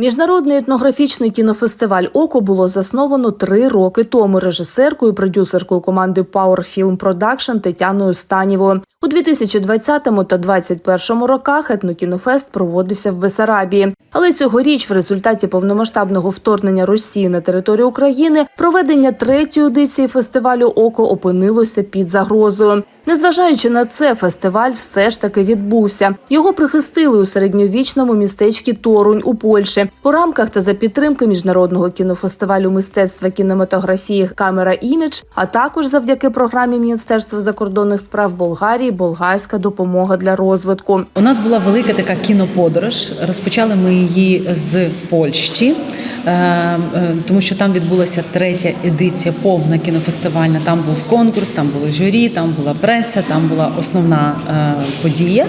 Міжнародний етнографічний кінофестиваль Око було засновано три роки тому режисеркою, продюсеркою команди Power Film Production Тетяною Станівою. У 2020 та 2021 роках етнокінофест проводився в Бесарабії. Але цьогоріч, в результаті повномасштабного вторгнення Росії на територію України, проведення третьої едиції фестивалю Око опинилося під загрозою. Незважаючи на це, фестиваль все ж таки відбувся. Його прихистили у середньовічному містечку Торунь у Польщі у рамках та за підтримки міжнародного кінофестивалю мистецтва кінематографії Камера Імідж, а також завдяки програмі Міністерства закордонних справ Болгарії Болгарська допомога для розвитку. У нас була велика така кіноподорож. Розпочали ми її з Польщі, е, е, тому що там відбулася третя едиція, повна кінофестивальна. Там був конкурс, там було журі, там була преса, там була основна е, подія.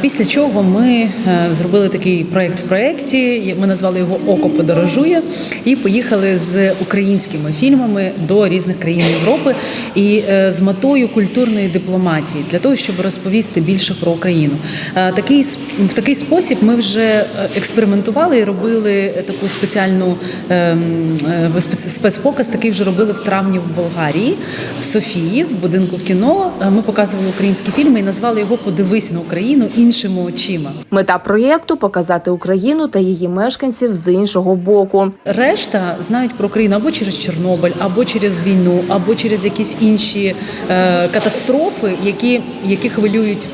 Після чого ми зробили такий проєкт в проєкті. Ми назвали його Око подорожує і поїхали з українськими фільмами до різних країн Європи і з метою культурної дипломатії для того, щоб розповісти більше про Україну. Е, Такий в такий спосіб ми вже е, експериментували і робили таку спеціальну ем, е, спецпоказ. Такий вже робили в травні в Болгарії, в Софії, в будинку кіно. Ми показували українські фільми і назвали його Подивись на Україну іншими очима. Мета проєкту показати Україну та її мешканців з іншого боку. Решта знають про Україну або через Чорнобиль, або через війну, або через якісь інші е, катастрофи, які, які хвилюють.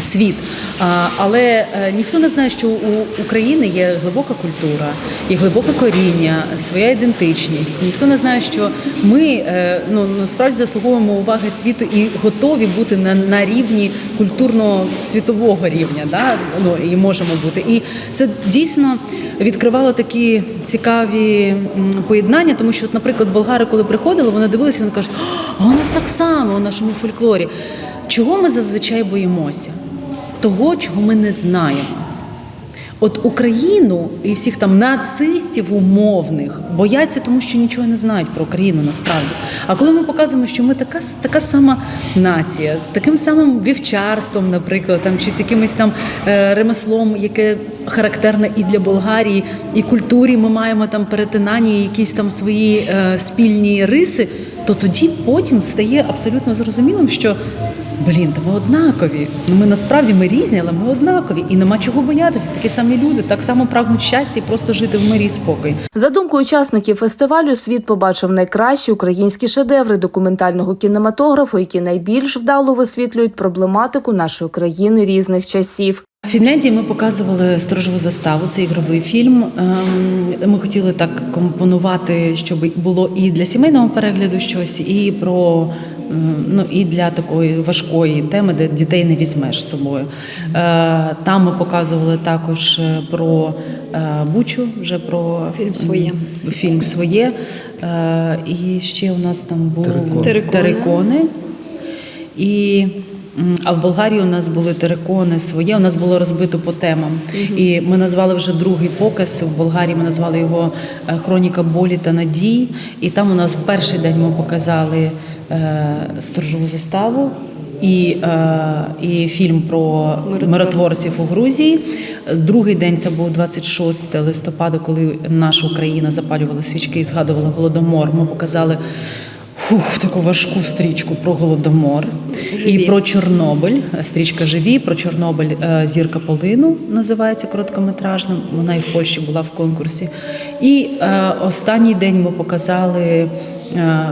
Світ, але е, ніхто не знає, що у України є глибока культура, є глибоке коріння, своя ідентичність. Ніхто не знає, що ми е, ну насправді заслуговуємо уваги світу і готові бути на, на рівні культурно-світового рівня. Да? Ну і можемо бути. І це дійсно відкривало такі цікаві поєднання, тому що, наприклад, болгари, коли приходили, вони дивилися, вони кажуть, а у нас так само у нашому фольклорі. Чого ми зазвичай боїмося? Того, чого ми не знаємо. От Україну і всіх там нацистів умовних бояться, тому що нічого не знають про Україну насправді. А коли ми показуємо, що ми така, така сама нація, з таким самим вівчарством, наприклад, там чи з якимось там е, ремеслом, яке характерне і для Болгарії, і культурі, ми маємо там перетинання, якісь там свої е, спільні риси, то тоді потім стає абсолютно зрозумілим, що Блін, та ми однакові. Ну ми насправді ми різні, але ми однакові. І нема чого боятися. Такі самі люди, так само прагнуть щастя і просто жити в мирі і спокої. За думкою учасників фестивалю, світ побачив найкращі українські шедеври документального кінематографу, які найбільш вдало висвітлюють проблематику нашої країни різних часів. В Фінляндії ми показували сторожову заставу. Це ігровий фільм. Ем, Ми хотіли так компонувати, щоб було і для сімейного перегляду щось, і про ну і для такої важкої теми, де дітей не візьмеш з собою. Е, Там ми показували також е, про е, Бучу, вже про Фільм «Своє». Фільм своє. Е, І ще у нас там був Терикони. терикони. І а в Болгарії у нас були терикони своє. У нас було розбито по темам. І ми назвали вже другий показ. В Болгарії ми назвали його е, Хроніка болі та надій. І там у нас в перший день ми показали е, сторожову заставу. І, е, і фільм про миротворців у Грузії. Другий день це був 26 листопада, коли наша Україна запалювала свічки і згадувала голодомор. Ми показали Фух, таку важку стрічку про голодомор Живі. і про Чорнобиль. Стрічка живі про Чорнобиль. е, Зірка полину називається короткометражна. Вона і в Польщі була в конкурсі. І е, останній день ми показали е,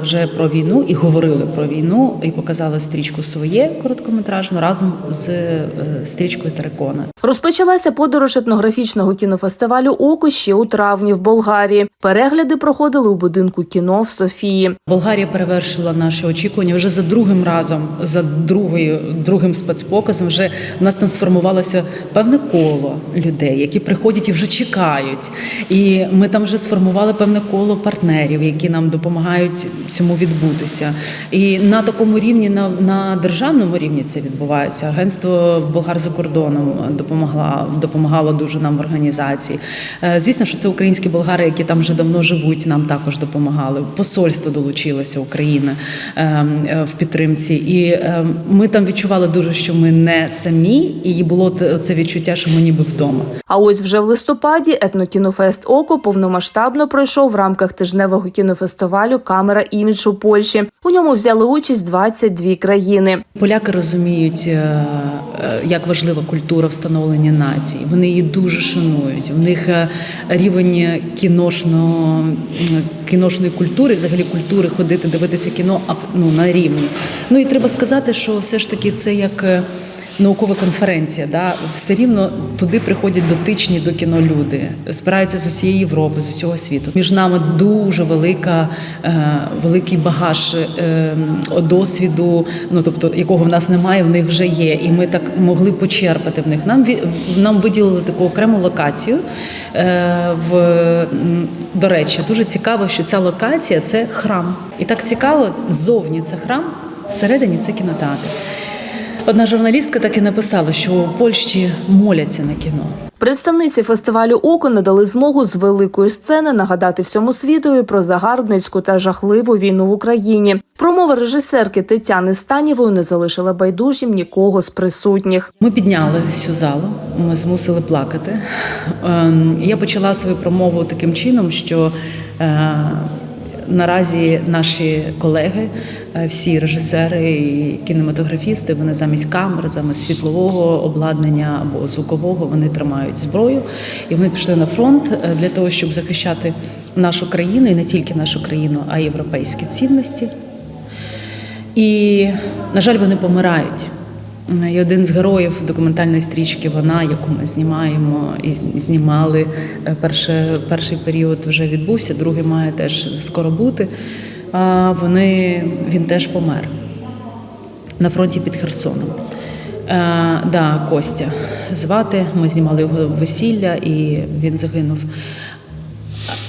вже про війну і говорили про війну, і показали стрічку своє короткометражну разом з е, стрічкою Терекона. Розпочалася подорож етнографічного кінофестивалю Око ще у травні в Болгарії. Перегляди проходили у будинку кіно в Софії. Болгарія перевершила наші очікування вже за другим разом, за другою, другим спецпоказом. Вже в нас там сформувалося певне коло людей, які приходять і вже чекають. І ми там вже сформували певне коло партнерів, які нам допомагають мають цьому відбутися. І на такому рівні, на, на державному рівні це відбувається. Агентство Болгар за кордоном допомогла, допомагало дуже нам в організації. Е, Звісно, що це українські болгари, які там вже давно живуть, нам також допомагали. Посольство долучилося України е, е, в підтримці. І е, ми там відчували дуже, що ми не самі, і було це відчуття, що ми ніби вдома. А ось вже в листопаді етнокінофест Око повномасштабно пройшов в рамках тижневого кінофестивалю Камера імідж у Польщі. У ньому взяли участь 22 країни. Поляки розуміють, е, е, як важлива культура встановлення нації. Вони її дуже шанують. У них е, рівень кіношно, кіношної культури, взагалі культури ходити, дивитися кіно ну, на рівні. Ну і треба сказати, що все ж таки це як. Наукова конференція, да все рівно туди приходять дотичні до кіно люди, збираються з усієї Європи, з усього світу. Між нами дуже велика, е, великий багаж е, досвіду, ну тобто якого в нас немає, в них вже є, і ми так могли почерпати в них. Нам нам виділили таку окрему локацію. Е, в до речі, дуже цікаво, що ця локація це храм, і так цікаво, ззовні це храм, всередині це кінотеатр. Одна журналістка так і написала, що у Польщі моляться на кіно. Представниці фестивалю Око надали змогу з великої сцени нагадати всьому світові про загарбницьку та жахливу війну в Україні. Промова режисерки Тетяни Станєвої не залишила байдужим нікого з присутніх. Ми підняли всю залу, ми змусили плакати. Ем, Я почала свою промову таким чином, що е, наразі наші колеги, всі режисери і кінематографісти, вони замість камер, замість світлового обладнання або звукового, вони тримають зброю і вони пішли на фронт е, для того, щоб захищати нашу країну і не тільки нашу країну, а й європейські цінності. І, на жаль, вони помирають. І один з героїв документальної стрічки Вона, яку ми знімаємо і знімали. е, Перше, перший період вже відбувся, другий має теж скоро бути. Вони, він теж помер на фронті під Херсоном. Е, да, Костя звати. Ми знімали його весілля, і він загинув.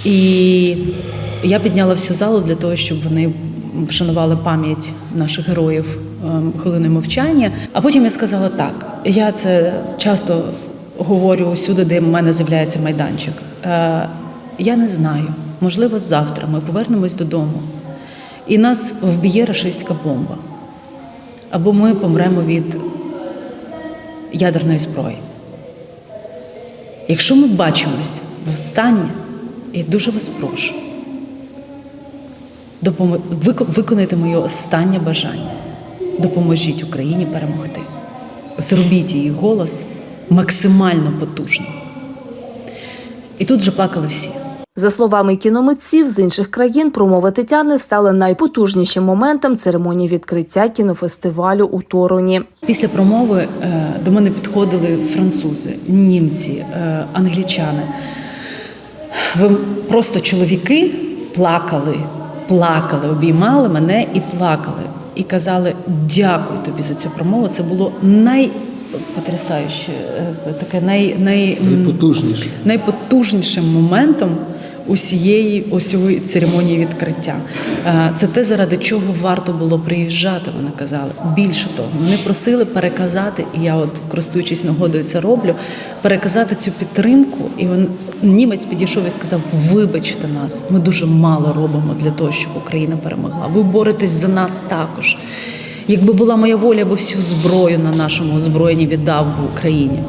І я підняла всю залу для того, щоб вони вшанували пам'ять наших героїв ем, хвилиною мовчання. А потім я сказала так: я це часто говорю усюди, де в мене з'являється майданчик. Е, Я не знаю, можливо, завтра ми повернемось додому, і нас вб'є рашистська бомба. Або ми помремо від ядерної зброї. Якщо ми бачимось востаннє, я дуже вас прошу, вико- виконайте моє останнє бажання. Допоможіть Україні перемогти. Зробіть її голос максимально потужним. І тут вже плакали всі. За словами кіномитців з інших країн, промова Тетяни стала найпотужнішим моментом церемонії відкриття кінофестивалю у Торуні. Після промови е, до мене підходили французи, німці, е, англічани. Ви просто чоловіки плакали, плакали, обіймали мене і плакали. І казали: дякую тобі за цю промову. Це було найпотрясающе, е, таке най, най, Найпотужніше. найпотужнішим моментом усієї усієї церемонії відкриття. Е, Це те, заради чого варто було приїжджати. Вони казали. Більше того, вони просили переказати, і я, от користуючись нагодою, це роблю. Переказати цю підтримку. І він німець підійшов і сказав: Вибачте нас, ми дуже мало робимо для того, щоб Україна перемогла. Ви боретесь за нас також. Якби була моя воля, я би всю зброю на нашому озброєнні віддав би Україні.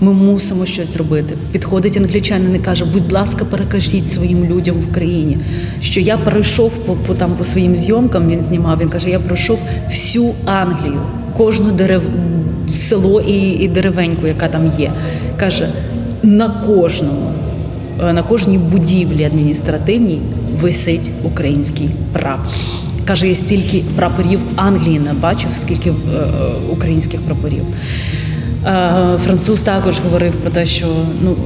Ми мусимо щось зробити. Підходить англічанин і каже: будь ласка, перекажіть своїм людям в країні, що я пройшов по, по там по своїм зйомкам. Він знімав. Він каже: я пройшов всю Англію, кожну дерев село і, і деревеньку, яка там є. каже на кожному. е, На кожній будівлі адміністративній висить український прапор. Каже, я стільки прапорів Англії не бачив, скільки е, е, українських прапорів. Е, Француз також говорив про те, що ну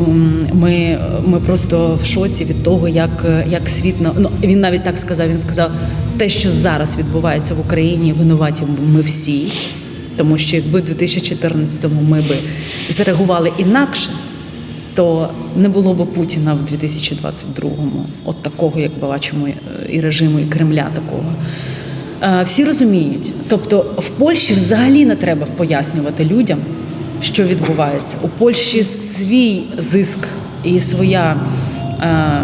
ми, ми просто в шоці від того, як, як світ ну він навіть так сказав. Він сказав, те, що зараз відбувається в Україні, винуваті ми всі, тому що якби в 2014-му ми би зареагували інакше, то то не було б Путіна в 2022-му, от такого, як бачимо, е, і режиму, і Кремля такого. Е, Всі розуміють. Тобто в Польщі взагалі не треба пояснювати людям, що відбувається. У Польщі свій зиск і своя. е,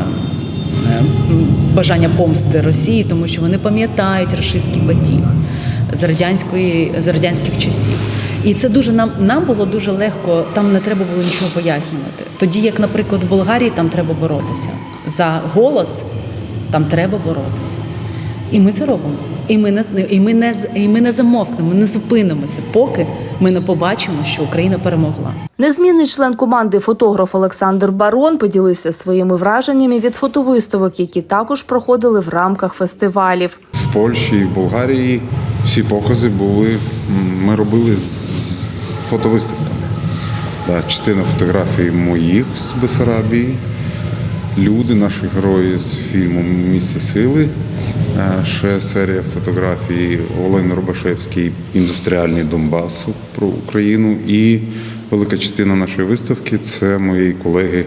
Бажання помсти Росії, тому що вони пам'ятають рашистський батіг з радянської з радянських часів. І це дуже нам нам було дуже легко. Там не треба було нічого пояснювати. Тоді, як, наприклад, в Болгарії, там треба боротися за голос, там треба боротися. І ми це робимо. І ми не і ми не з- і ми не замовкнемо, не зупинимося, поки ми не побачимо, що Україна перемогла. Незмінний член команди фотограф Олександр Барон поділився своїми враженнями від фотовиставок, які також проходили в рамках фестивалів. В Польщі і в Болгарії всі покази були. Ми робили з з фотовиставками. Да, частина фотографій моїх з Бесарабії, люди, наші герої з фільму Місце сили. Ще серія фотографій Олени Робашевський Індустріальний Донбасу про Україну. І велика частина нашої виставки це моєї колеги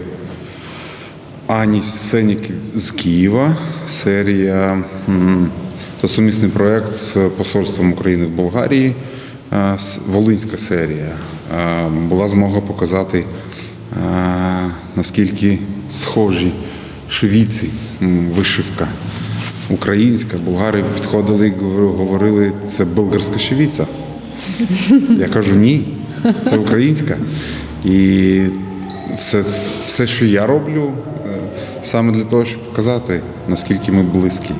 Ані Сенік з Києва. Серія то сумісний проект з посольством України в Болгарії. е, Волинська серія. Е, Була змога показати, е, наскільки схожі швіці, вишивка українська. Болгари підходили і говорили, це болгарська швіця. Я кажу, ні, це українська. І все, все, що я роблю, е, саме для того, щоб показати, наскільки ми близькі.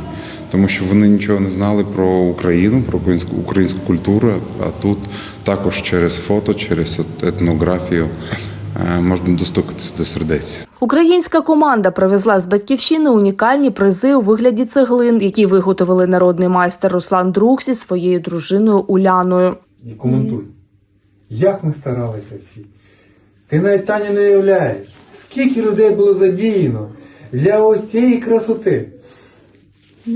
Тому що вони нічого не знали про Україну, про українську, українську культуру, а тут також через фото, через етнографію можна достукатися до сердець. Українська команда привезла з батьківщини унікальні призи у вигляді цеглин, які виготовили народний майстер Руслан Друг зі своєю дружиною Уляною. Коментуй. Як ми старалися всі. Ти навіть Таню не уявляєш, скільки людей було задіяно для ось цієї красоти.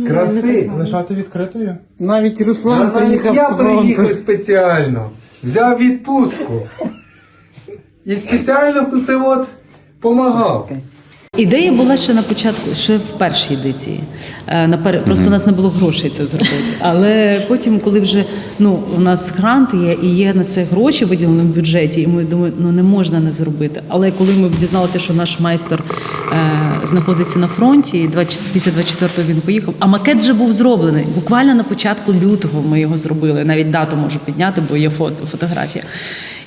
Краси. Лишати відкритою? Навіть Руслан навіть приїхав я приїхав спеціально, взяв відпустку. І спеціально це от помагав. Ідея була ще на початку, ще в першій едиції. Е, Просто у нас не було грошей це зробити. Але потім, коли вже ну у нас грант є і є на це гроші виділені в бюджеті, і ми думаємо, ну не можна не зробити. Але коли ми дізналися, що наш майстер е, знаходиться на фронті, і 20 після 24-го він поїхав, а макет вже був зроблений. Буквально на початку лютого ми його зробили. Навіть дату можу підняти, бо є фото, фотографія.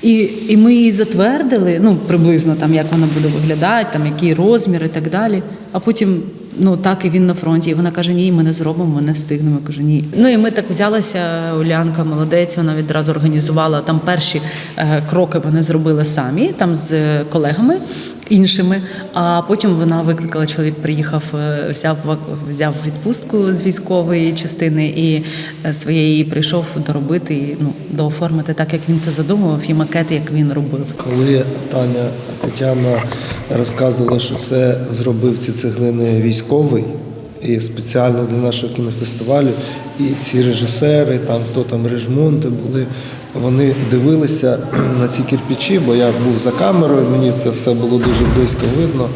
І, і ми її затвердили, ну приблизно там як вона буде виглядати, там який розмір і так далі. А потім, ну так і він на фронті. І вона каже: Ні, ми не зробимо, ми не встигнемо. Я кажу, ні. Ну і ми так взялися. Улянка молодець, вона відразу організувала там перші е, кроки. Вони зробили самі там з е, колегами. Іншими, а потім вона викликала чоловік, приїхав, е, взяв взяв відпустку з військової частини і своєї прийшов доробити ну дооформити так, як він це задумував, і макети, як він робив. Коли Таня Тетяна розказувала, що це зробив ці цеглини військовий і спеціально для нашого кінофестивалю, і ці режисери, там хто там режмонти були, вони дивилися на ці кирпичі, бо я був за камерою, мені це все було дуже близько видно.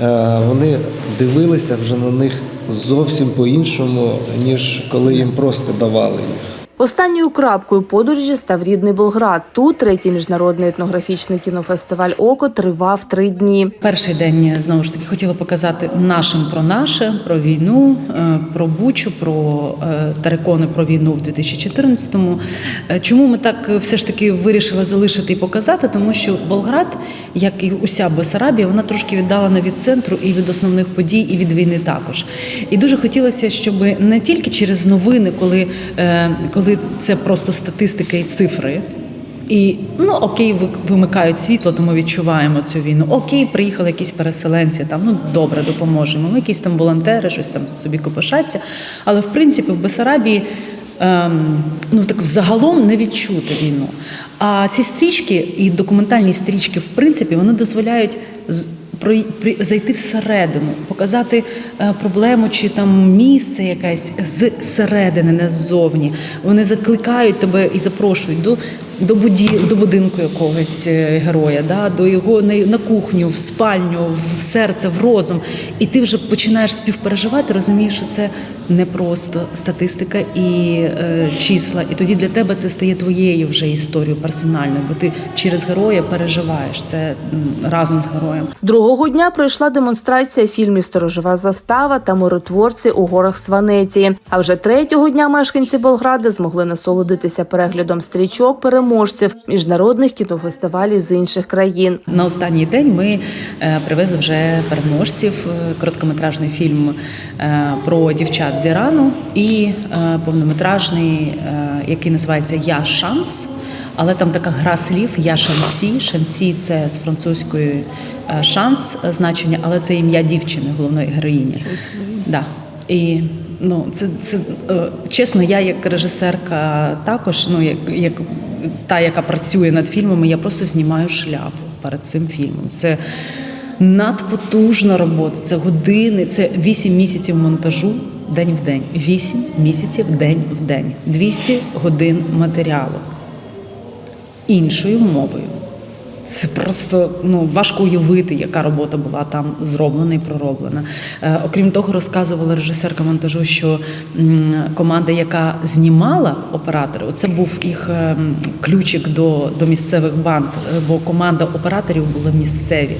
Е, Вони дивилися вже на них зовсім по-іншому, ніж коли їм просто давали їх. Останньою крапкою подорожі став рідний Болград. Тут третій міжнародний етнографічний кінофестиваль Око тривав три дні. Перший день знову ж таки хотіла показати нашим про наше, про війну, е, про Бучу, про е, терикони про війну в 2014-му. Е, Чому ми так е, все ж таки вирішили залишити і показати? Тому що Болград, як і уся Бесарабія, вона трошки віддалена від центру і від основних подій, і від війни також. І дуже хотілося, щоб не тільки через новини, коли, е, коли це просто статистика і цифри. І ну окей, вимикають світло, то ми відчуваємо цю війну. Окей, приїхали якісь переселенці, там ну добре, допоможемо. Ми якісь там волонтери, щось там собі копошаться. Але в принципі в Бесарабії ем, ну так взагалом не відчути війну. А ці стрічки і документальні стрічки, в принципі, вони дозволяють зайти всередину, показати е, проблему чи там місце якесь з середини, не ззовні. Вони закликають тебе і запрошують до до буді, до будинку якогось е, героя, да, до його на, на кухню, в спальню, в серце, в розум. І ти вже починаєш співпереживати, розумієш, що це не просто статистика і е, числа. І тоді для тебе це стає твоєю вже історією персональною, бо ти через героя переживаєш це разом з героєм. Другого дня пройшла демонстрація фільмів Сторожова застава та миротворці у горах Сванеції. А вже третього дня мешканці Болграда змогли насолодитися переглядом стрічок переможців міжнародних кінофестивалів з інших країн. На останній день ми е, привезли вже переможців е, короткометражний фільм е, про дівчат Ірану і е, повнометражний, е, який називається Я шанс. Але там така гра слів Я шансі. Шансі це з французької е, шанс значення, але це ім'я дівчини, головної героїні. Да. І ну, це, це чесно, я як режисерка також, ну як, як та, яка працює над фільмами, я просто знімаю шляпу перед цим фільмом. Це надпотужна робота, це години, це 8 місяців монтажу день в день. 8 місяців день в день. 200 годин матеріалу іншою мовою. Це просто ну важко уявити, яка робота була там зроблена і пророблена. Е, окрім того, розказувала режисерка монтажу, що м, команда, яка знімала оператори, це був їх е, ключик до, до місцевих банд, е, бо команда операторів була місцеві.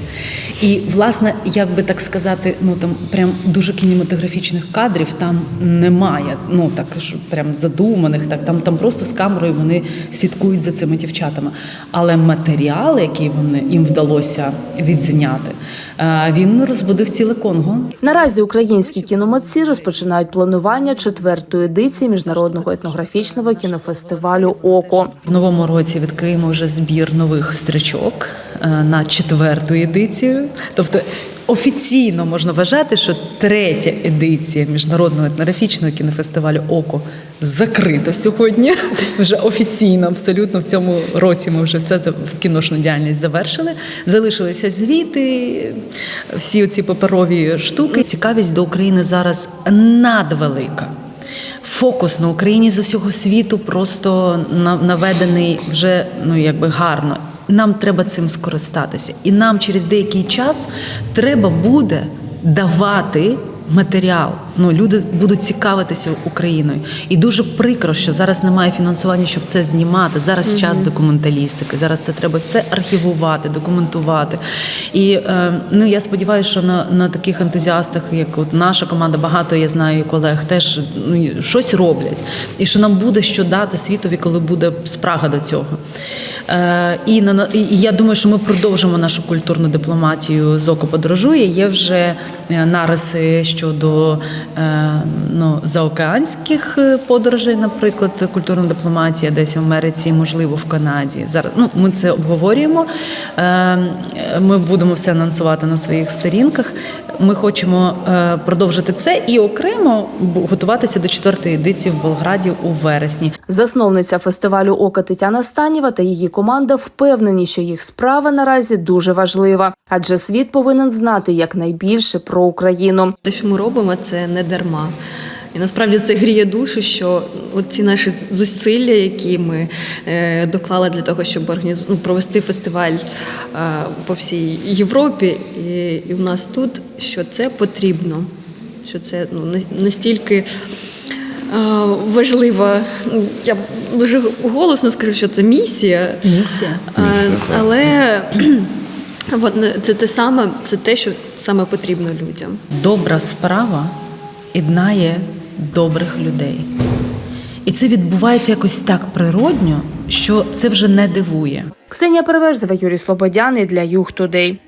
І власне, як би так сказати, ну там прям дуже кінематографічних кадрів там немає. Ну так що прям задуманих, так там, там просто з камерою вони слідкують за цими дівчатами. Але матеріал, який вони їм вдалося відзняти, е, він розбудив ціле Конго. Наразі українські кіномитці розпочинають планування четвертої едиції міжнародного етнографічного кінофестивалю Око. В новому році відкриємо вже збір нових стрічок е, на четверту едицію. Тобто офіційно можна вважати, що третя едиція міжнародного етнографічного кінофестивалю Око закрита сьогодні. Вже офіційно, абсолютно в цьому році ми вже все кіношну діяльність завершили. Залишилися звіти, всі оці паперові штуки. Цікавість до України зараз надвелика. Фокус на Україні з усього світу просто на- наведений вже ну якби гарно. Нам треба цим скористатися, і нам через деякий час треба буде давати матеріал. Ну люди будуть цікавитися Україною. І дуже прикро, що зараз немає фінансування, щоб це знімати. Зараз час документалістики. Зараз це треба все архівувати, документувати. І е, ну я сподіваюся, що на, на таких ентузіастах, як от наша команда, багато я знаю колег, теж ну, щось роблять. І що нам буде що дати світові, коли буде спрага до цього. Е, і, на, і я думаю, що ми продовжимо нашу культурну дипломатію з око подорожує. Є вже е, нариси щодо е, ну, заокеанських подорожей, наприклад, культурна дипломатія десь в Америці, можливо, в Канаді. Зараз ну, ми це обговорюємо. Ми будемо все анонсувати на своїх сторінках. Ми хочемо е, продовжити це і окремо готуватися до четвертої едиції в Болграді у вересні. Засновниця фестивалю Ока Тетяна Станєва та її команда впевнені, що їх справа наразі дуже важлива, адже світ повинен знати якнайбільше про Україну. Те, що ми робимо, це не дарма. І насправді це гріє душу, що от ці наші зусилля, які ми е, доклали для того, щоб організ... ну, провести фестиваль е, по всій Європі, і, і в нас тут, що це потрібно, що це ну, настільки. е, Важлива, Ну, я дуже голосно скажу, що це місія. Місія. А, але от, це те саме, це те, що саме потрібно людям. Добра справа єднає добрих людей. І це відбувається якось так природньо, що це вже не дивує. Ксенія Переверзева, Юрій Слободяний для Юг Тудей.